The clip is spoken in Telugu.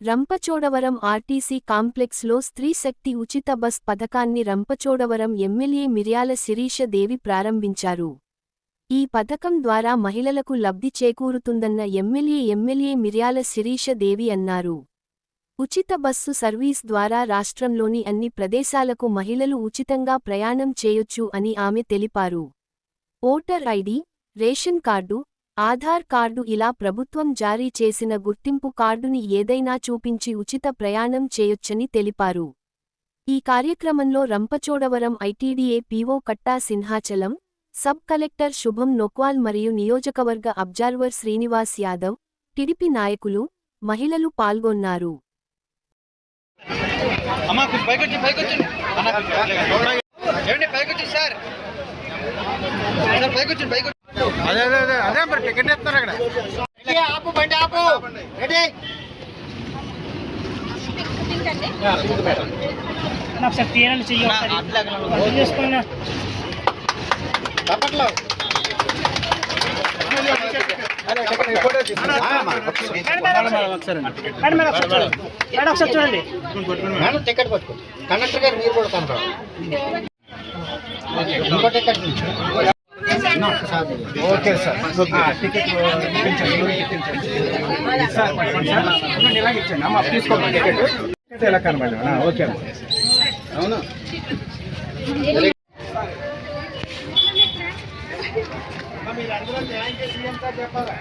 రంపచోడవరం ఆర్టీసీ కాంప్లెక్స్లో స్త్రీ శక్తి ఉచిత బస్ పథకాన్ని రంపచోడవరం ఎమ్మెల్యే మిర్యాల శిరీష దేవి ప్రారంభించారు. ఈ పథకం ద్వారా మహిళలకు లబ్ధి చేకూరుతుందన్న ఎమ్మెల్యే ఎమ్మెల్యే మిర్యాల శిరీష దేవి అన్నారు. ఉచిత బస్సు సర్వీస్ ద్వారా రాష్ట్రంలోని అన్ని ప్రదేశాలకు మహిళలు ఉచితంగా ప్రయాణం చేయొచ్చు అని ఆమె తెలిపారు. Voter ID ration card Aadhaar card ఇలా ప్రభుత్వం జారీ చేసిన గుర్తింపు కార్డుని ఏదైనా చూపించి ఉచిత ప్రయాణం చేయొచ్చని తెలిపారు. ఈ కార్యక్రమంలో Rampachodavaram ITDA PO Katta Simhachalam sub collector Shubham Nokwal మరియు నియోజకవర్గ అబ్జర్వర్ శ్రీనివాస్ యాదవ్ టిడిపి నాయకులు మహిళలు పాల్గొన్నారు. సార్. అదే అదే అదే అదే మరి టికెట్ ఇస్తున్నారు అక్కడ. ఆపు బండి ఆపు. రెడీ ఒకసారి తప్పట్లో. చూడండి. టికెట్ పట్టుకో. కండక్టర్ గారు మీరు కూడా ఇంకో టికెట్ ఓకే సార్. టికెట్ ఇలా ఇచ్చండి అమ్మ తీసుకోండి టికెట్ ఇలా కనబడి ఓకే అవును మీరు అందరూ యూ సీఎం సార్ చెప్పాలా